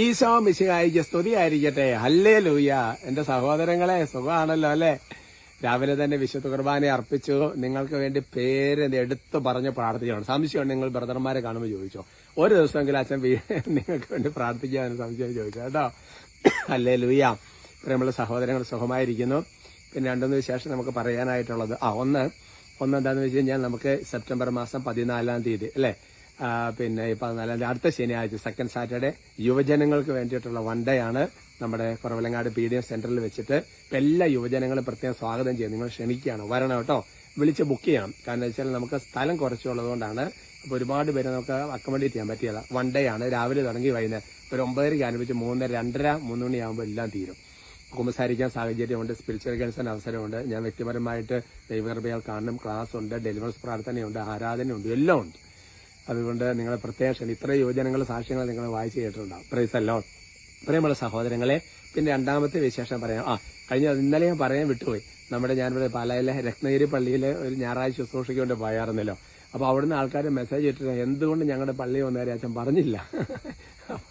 ഈശോ മിശിഹായിക്ക് സ്തുതിയായിരിക്കട്ടെ ഹല്ലേ ലൂയ എന്റെ സഹോദരങ്ങളെ സുഖമാണല്ലോ അല്ലെ? രാവിലെ തന്നെ വിശുദ്ധ കുർബാന അർപ്പിച്ചു. നിങ്ങൾക്ക് വേണ്ടി പേര് എടുത്തു പറഞ്ഞ് പ്രാർത്ഥിക്കണം. സംശയം നിങ്ങൾ ബ്രദർമാരെ കാണുമ്പോൾ ചോദിച്ചോ? ഒരു ദിവസമെങ്കിലും അച്ഛൻ നിങ്ങൾക്ക് വേണ്ടി പ്രാർത്ഥിക്കാൻ സംശയം ചോദിച്ചു? കേട്ടോ? അല്ലേ ലൂയ പ്രിയമുള്ള സഹോദരങ്ങൾ സുഖമായിരിക്കുന്നു. പിന്നെ രണ്ടൊന്ന് വിശേഷം നമുക്ക് പറയാനായിട്ടുള്ളത്. ആ ഒന്ന് ഒന്ന് എന്താണെന്ന് വെച്ച് കഴിഞ്ഞാൽ നമുക്ക് സെപ്റ്റംബർ മാസം പതിനാലാം തീയതി അല്ലേ? പിന്നെ ഈ പതിനാലാം തീയതി അടുത്ത ശനിയാഴ്ച സെക്കൻഡ് സാറ്റർഡേ യുവജനങ്ങൾക്ക് വേണ്ടിയിട്ടുള്ള വൺ ഡേ ആണ് നമ്മുടെ കുറവലങ്ങാട് പി ഡി എം സെന്ററിൽ വെച്ചിട്ട് എല്ലാ യുവജനങ്ങളും പ്രത്യേകം സ്വാഗതം ചെയ്യും നിങ്ങൾ ക്ഷണിക്കുകയാണ്. വരണം കേട്ടോ. വിളിച്ച് ബുക്ക് ചെയ്യണം കാരണം വെച്ചാൽ നമുക്ക് സ്ഥലം കുറച്ചുള്ളതുകൊണ്ടാണ് അപ്പോൾ ഒരുപാട് പേര് നമുക്ക് അക്കോമഡേറ്റ് ചെയ്യാൻ പറ്റിയല്ല വൺ ഡേ ആണ്. രാവിലെ തുടങ്ങി വൈകുന്നേരം. ഒരു ഒമ്പതരയ്ക്ക് ആരംഭിച്ച് മൂന്നര രണ്ടര മൂന്ന് മണിയാകുമ്പോൾ എല്ലാം തീരും. കുമ്പസാരിക്കാൻ സാഹചര്യമുണ്ട്. സ്പിരിച്വൽ ഗൈഡൻസിന് അവസരമുണ്ട്. ഞാൻ വ്യക്തിപരമായിട്ട് ദൈവകൃപയാൽ കാണും. ക്ലാസ് ഉണ്ട്. ഡെലിവറൻസ് പ്രാർത്ഥനയുണ്ട്. ആരാധനയുണ്ട്. എല്ലാം ഉണ്ട്. അതുകൊണ്ട് നിങ്ങളെ പ്രത്യേകം ഇത്ര യുവജനങ്ങൾ സാക്ഷ്യങ്ങൾ നിങ്ങൾ വായിച്ചു കേട്ടിട്ടുണ്ടാവും. പ്രൈസ് അല്ലോ പ്രിയമുള്ള സഹോദരങ്ങളെ പിന്നെ രണ്ടാമത്തെ വിശേഷം പറയാം. ആ കഴിഞ്ഞ ഇന്നലെ ഞാൻ പറയാൻ വിട്ടുപോയി. നമ്മുടെ ഞാനിവിടെ പാലായിലെ രത്നഗിരി പള്ളിയിലെ ഒരു ഞായറാഴ്ച ശുശ്രൂഷയ്ക്ക് കൊണ്ട് പോയായിരുന്നല്ലോ. അപ്പോൾ അവിടുന്ന് ആൾക്കാർ മെസ്സേജ് ഇട്ടിട്ട് എന്തുകൊണ്ട് ഞങ്ങളുടെ പള്ളി വന്നേരെ അച്ഛൻ പറഞ്ഞില്ല?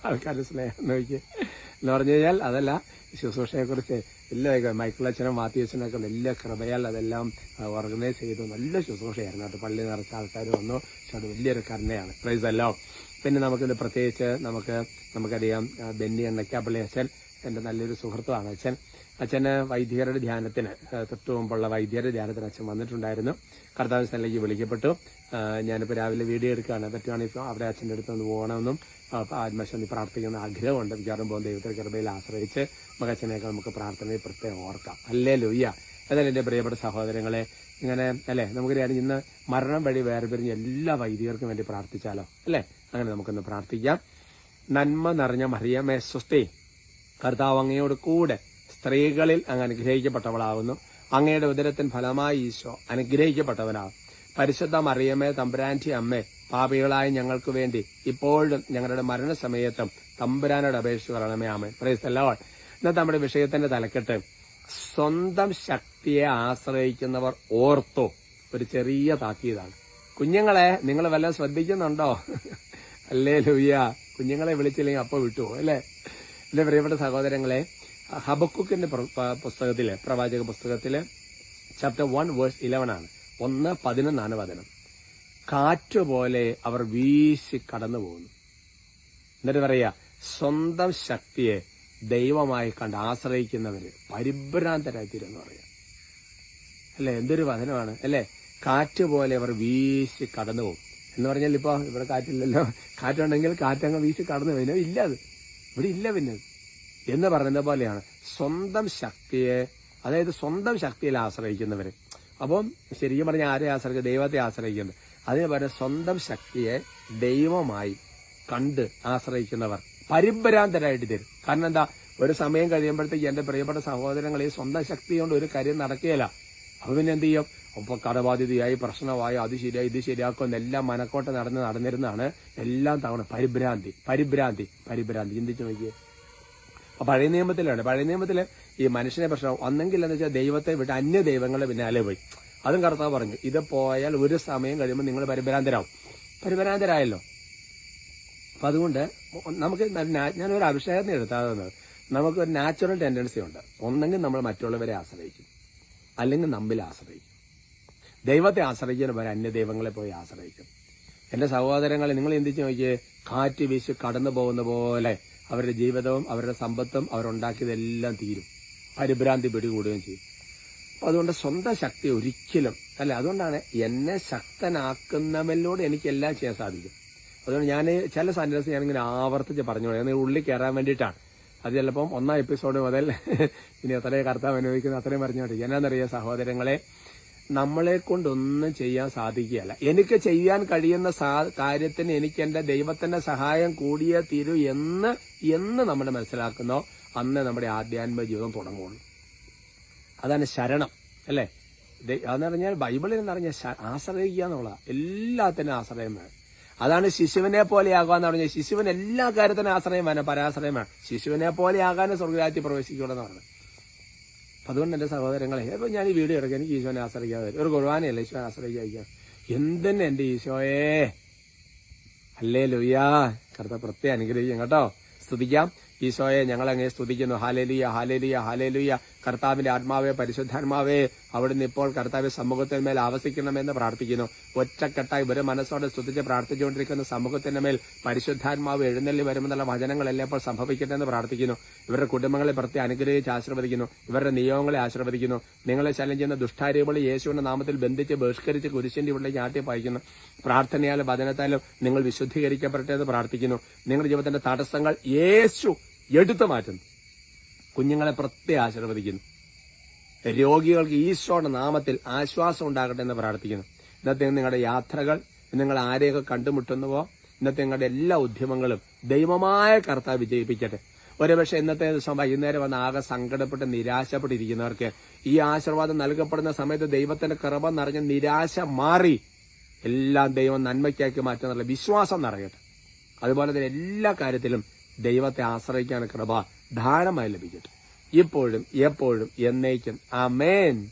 ആൾക്കാർ സ്നേഹം നോക്കി. എന്ന് പറഞ്ഞു കഴിഞ്ഞാൽ അതല്ല ശുശ്രൂഷയെക്കുറിച്ച് എല്ലാ മൈക്കിൾ അച്ഛനും മാത്യു ഒക്കെ എല്ലാ കൃപയാൽ അതെല്ലാം ഓർഗനൈസ് ചെയ്തു. നല്ല ശുശ്രൂഷയായിരുന്നു. അത് പള്ളി നിറച്ച ആൾക്കാർ വന്നു. പക്ഷെ അത് വലിയൊരു കരുണയാണ്. പ്രൈസ് അല്ലോ പിന്നെ നമുക്കിത് പ്രത്യേകിച്ച് നമുക്ക് നമുക്കറിയാം ബെന്നി എണ്ണക്കാപ്പള്ളി അച്ഛൻ എന്റെ നല്ലൊരു സുഹൃത്തുമാണ് അച്ഛൻ. അച്ഛന് വൈദികരുടെ ധ്യാനത്തിന് ആ, തൊട്ടു മുമ്പുള്ള വൈദ്യരുടെ ധ്യാനത്തിന് അച്ഛൻ വന്നിട്ടുണ്ടായിരുന്നു. കർത്താവ് സ്ഥലത്തേക്ക് വിളിക്കപ്പെട്ടു. ഞാനിപ്പോൾ രാവിലെ വീഡിയോ എടുക്കുകയാണ്. പറ്റുവാണെങ്കിൽ ഇപ്പോൾ അവിടെ അച്ഛന്റെ അടുത്ത് ഒന്ന് പോകണമെന്നും ആത്മശാന്തി പ്രാർത്ഥിക്കുന്ന ആഗ്രഹമുണ്ട്. വിചാരം പോകുന്ന ദൈവത്തിന്റെ കൃപയിൽ ആശ്രയിച്ച് മകച്ചനെയൊക്കെ നമുക്ക് പ്രാർത്ഥനയിൽ പ്രത്യേകം ഓർക്കാം. അല്ലേ ലൊയ്യ എന്നാലും എന്റെ പ്രിയപ്പെട്ട സഹോദരങ്ങളെ ഇങ്ങനെ അല്ലേ നമുക്കറിയാം ഇന്ന് മരണം വഴി വേറെ പിരിഞ്ഞ് എല്ലാ വൈദികർക്കും വേണ്ടി പ്രാർത്ഥിച്ചാലോ? അല്ലേ? അങ്ങനെ നമുക്കൊന്ന് പ്രാർത്ഥിക്കാം. നന്മ നിറഞ്ഞ മറിയമേ സ്വസ്തി. കർത്താവ് അങ്ങയോട് കൂടെ സ്ത്രീകളിൽ അങ്ങ് അനുഗ്രഹിക്കപ്പെട്ടവളാകുന്നു. അങ്ങയുടെ ഉദരത്തിൻ ഫലമായി ഈശോ അനുഗ്രഹിക്കപ്പെട്ടവനാകും. പരിശുദ്ധ മറിയമ്മേ തമ്പുരാന്റി അമ്മ പാപികളായ ഞങ്ങൾക്ക് വേണ്ടി ഇപ്പോഴും ഞങ്ങളുടെ മരണസമയത്തും തമ്പുരാനോട് അപേക്ഷിച്ച് പറയണമേ ആമേ പ്രൈസ് ലോഡ് ഇന്നത്തെ നമ്മുടെ വിഷയത്തിന്റെ തലക്കെട്ട് സ്വന്തം ശക്തിയെ ആശ്രയിക്കുന്നവർ ഓർത്തോ ഒരു ചെറിയ താക്കീതാണ്. കുഞ്ഞുങ്ങളെ നിങ്ങൾ വല്ലതും ശ്രദ്ധിക്കുന്നുണ്ടോ? അല്ലേ ലൂയ്യ കുഞ്ഞുങ്ങളെ വിളിച്ചില്ലെങ്കിൽ അപ്പൊ വിട്ടുപോകും അല്ലേ? എന്റെ പ്രിയപ്പെട്ട സഹോദരങ്ങളെ ഹബക്കുക്കിന്റെ പുസ്തകത്തിലെ പ്രവാചക പുസ്തകത്തിൽ ചാപ്റ്റർ വൺ വേഴ്സ് ഇലവൻ ആണ്. ഒന്ന് പതിനൊന്നാണ് വചനം കാറ്റുപോലെ അവർ വീശി കടന്നു പോകുന്നു എന്നിട്ട് പറയാ സ്വന്തം ശക്തിയെ ദൈവമായി കണ്ട് ആശ്രയിക്കുന്നവര് പരിഭ്രാന്തരായി തീരുമെന്ന് പറയാം. അല്ലെ? എന്തൊരു വചനമാണ് അല്ലെ? കാറ്റ് പോലെ അവർ വീശി കടന്നു പോകും എന്ന് പറഞ്ഞാൽ ഇപ്പൊ ഇവിടെ കാറ്റില്ലല്ലോ. കാറ്റുണ്ടെങ്കിൽ കാറ്റങ്ങ് വീശി കടന്നു പോയി ഇല്ല അത് ഇവിടെ ഇല്ല പിന്നെ. എന്ന് പറയുന്ന പോലെയാണ്. സ്വന്തം ശക്തിയെ അതായത് സ്വന്തം ശക്തിയിൽ ആശ്രയിക്കുന്നവര്. അപ്പം ശരിക്കും പറഞ്ഞാൽ ആരെ ആശ്രയിക്കുക ദൈവത്തെ ആശ്രയിക്കുന്നത്. അതിന് പകരം സ്വന്തം ശക്തിയെ ദൈവമായി കണ്ട് ആശ്രയിക്കുന്നവർ പരിഭ്രാന്തരായിട്ട് തരും. കാരണം എന്താ? ഒരു സമയം കഴിയുമ്പോഴത്തേക്ക് എന്റെ പ്രിയപ്പെട്ട സഹോദരങ്ങളെ ഈ സ്വന്തം ശക്തി കൊണ്ട് ഒരു കാര്യം നടക്കുകയില്ല. അപ്പൊ പിന്നെ എന്ത് ചെയ്യും അപ്പൊ കടബാധിതയായി പ്രശ്നമായി അത് ശരിയായി ഇത് ശരിയാക്കും എല്ലാം മനക്കോട്ട നടന്ന് നടന്നിരുന്നാണ് എല്ലാം തവണ. പരിഭ്രാന്തി പരിഭ്രാന്തി പരിഭ്രാന്തി. ചിന്തിച്ചു നോക്കിയേ. അപ്പൊ പഴയ നിയമത്തിലാണ്. പഴയ നിയമത്തിൽ ഈ മനുഷ്യനെ പ്രശ്നം ഒന്നെങ്കിൽ എന്ന് വെച്ചാൽ ദൈവത്തെ വിട്ട് അന്യ ദൈവങ്ങളെ പിന്നാലെ പോയി. അതും കർത്താവ് പറഞ്ഞു ഇത് പോയാൽ ഒരു സമയം കഴിയുമ്പോൾ നിങ്ങൾ പരിഭ്രാന്തരാകും പരിഭ്രാന്തരായല്ലോ. അപ്പൊ അതുകൊണ്ട് നമുക്ക് ഞാനൊരു അഭിഷേകത്തിന് എടുത്താതെ നമുക്ക് ഒരു നാച്ചുറൽ ടെൻഡൻസി ഉണ്ട്. ഒന്നെങ്കിൽ നമ്മൾ മറ്റുള്ളവരെ ആശ്രയിക്കും. അല്ലെങ്കിൽ നമ്മിൽ ആശ്രയിക്കും. ദൈവത്തെ ആശ്രയിക്കുന്ന പോലെ അന്യ ദൈവങ്ങളെ പോയി ആശ്രയിക്കും. എന്റെ സഹോദരങ്ങളെ നിങ്ങൾ ചിന്തിച്ച് നോക്കിയേ കാറ്റ് വീശി കടന്നു പോകുന്ന പോലെ അവരുടെ ജീവിതവും അവരുടെ സമ്പത്തും അവരുണ്ടാക്കിയതെല്ലാം തീരും. പരിഭ്രാന്തി പിടികൂടുകയും ചെയ്യും. അപ്പൊ അതുകൊണ്ട് സ്വന്തം ശക്തി ഒരിക്കലും അല്ല? അതുകൊണ്ടാണ് എന്നെ ശക്തനാക്കുന്നവരിലൂടെ എനിക്ക് എല്ലാം ചെയ്യാൻ സാധിക്കും. അതുകൊണ്ട് ഞാൻ ചില സന്യാസം ഞാനിങ്ങനെ ആവർത്തിച്ച് പറഞ്ഞു ഞാൻ ഉള്ളിൽ കയറാൻ വേണ്ടിയിട്ടാണ്. അത് ചിലപ്പം ഒന്നാം എപ്പിസോഡ് മുതൽ ഇനി അത്രയും കർത്താവ് അനുഭവിക്കുന്ന അത്രയും പറഞ്ഞോട്ടെ എന്നാന്നറിയാം സഹോദരങ്ങളെ? നമ്മളെ കൊണ്ടൊന്നും ചെയ്യാൻ സാധിക്കുകയല്ല. എനിക്ക് ചെയ്യാൻ കഴിയുന്ന കാര്യത്തിന് എനിക്ക് എന്റെ ദൈവത്തിന്റെ സഹായം കൂടിയേ തീരൂ എന്ന് എന്ന് നമ്മൾ മനസ്സിലാക്കുന്നോ അന്ന് നമ്മുടെ ആധ്യാത്മിക ജീവിതം തുടങ്ങുള്ളൂ. അതാണ് ശരണം അല്ലേ? അതെന്ന് പറഞ്ഞാൽ ബൈബിളിൽ എന്ന് പറഞ്ഞാൽ ആശ്രയിക്കുക എന്നുള്ളതാണ് എല്ലാത്തിനും ആശ്രയം വേണം. അതാണ് ശിശുവിനെ പോലെ എന്ന് പറഞ്ഞാൽ ശിശുവിന് എല്ലാ കാര്യത്തിനും ആശ്രയം വേണം പരാശ്രയം വേണം. ശിശുവിനെ പോലെ ആകാനും സ്വർഗരാജ്യത്തിൽ പ്രവേശിക്കണമെന്ന് പറഞ്ഞു പറഞ്ഞത് അതുകൊണ്ട് എന്റെ സഹോദരങ്ങളെ ഇപ്പൊ ഞാൻ ഈ വീഡിയോ എടുക്കാൻ എനിക്ക് ഈശോനെ ആശ്രയിക്കാതെ. ഒരു കുർബാനയല്ല ഈശോനെ ആശ്രയിക്കാതിരിക്കുക എന്തെന്നെ എന്റെ ഈശോയെ? അല്ലേ ലുയ്യാ കറുത്ത പ്രത്യേകം അനുഗ്രഹിക്കും കേട്ടോ. സ്തുതിക്കാം. ഈശോയെ ഞങ്ങൾ അങ്ങേ സ്തുതിക്കുന്നു. ഹാലേലിയ ഹാലേലിയ ഹാലേലിയ. കർത്താവിന്റെ ആത്മാവേ പരിശുദ്ധാത്മാവേ അവിടുന്ന് ഇപ്പോൾ കർത്താവ് സമൂഹത്തിന്മേൽ ആവസിക്കണമെന്ന് പ്രാർത്ഥിക്കുന്നു. ഒറ്റക്കെട്ടായി ഒരു മനസ്സോടെ സ്തുതിച്ച് പ്രാർത്ഥിച്ചുകൊണ്ടിരിക്കുന്ന സമൂഹത്തിന്റെ മേൽ പരിശുദ്ധാത്മാവ് എഴുന്നള്ളി വരുമെന്നുള്ള വചനങ്ങളെല്ലാം ഇപ്പോൾ സംഭവിക്കട്ടെ എന്ന് പ്രാർത്ഥിക്കുന്നു. ഇവരുടെ കുടുംബങ്ങളെ പ്രത്യേക അനുഗ്രഹിച്ച് ആശീർവദിക്കുന്നു. ഇവരുടെ നിയോഗങ്ങളെ ആശീർവദിക്കുന്നു. നിങ്ങളെ ശല്യം ചെയ്യുന്ന ദുഷ്ടാരൂപളി യേശുവിന്റെ നാമത്തിൽ ബന്ധിച്ച് ബഹിഷ്കരിച്ച് കുരിശിന്റെ ഉള്ളിലേക്ക് ആട്ടി പായിക്കുന്നു. പ്രാർത്ഥനയാലും വചനത്താലും നിങ്ങൾ വിശുദ്ധീകരിക്കപ്പെടട്ടെ എന്ന് പ്രാർത്ഥിക്കുന്നു. നിങ്ങളുടെ ജീവിതത്തിന്റെ തടസ്സങ്ങൾ യേശു എടുത്തു മാറ്റുന്നു കുഞ്ഞുങ്ങളെ പ്രത്യേകം ആശീർവദിക്കുന്നു രോഗികൾക്ക് ഈശോയുടെ നാമത്തിൽ ആശ്വാസം ഉണ്ടാകട്ടെ എന്ന് പ്രാർത്ഥിക്കുന്നു. ഇന്നത്തെ നിങ്ങളുടെ യാത്രകൾ നിങ്ങൾ ആരെയൊക്കെ കണ്ടുമുട്ടുന്നുവോ ഇന്നത്തെ നിങ്ങളുടെ എല്ലാ ഉദ്യമങ്ങളും ദൈവമായ കർത്താവ് വിജയിപ്പിക്കട്ടെ. ഒരുപക്ഷെ ഇന്നത്തെ ദിവസം വൈകുന്നേരം വന്ന് ആകെ സങ്കടപ്പെട്ട് നിരാശപ്പെട്ടിരിക്കുന്നവർക്ക് ഈ ആശീർവാദം നൽകപ്പെടുന്ന സമയത്ത് ദൈവത്തിന്റെ കൃപ നിറഞ്ഞ നിരാശ മാറി എല്ലാം ദൈവം നന്മയ്ക്കാക്കി മാറ്റുന്നുള്ള വിശ്വാസം നിറയട്ടെ. അതുപോലെ തന്നെ എല്ലാ കാര്യത്തിലും ദൈവത്തെ ആശ്രയിക്കാൻ കൃപ ധാരമായി ലഭിക്കട്ടെ. ഇപ്പോഴും എപ്പോഴും എന്നേക്കും. അമേൻ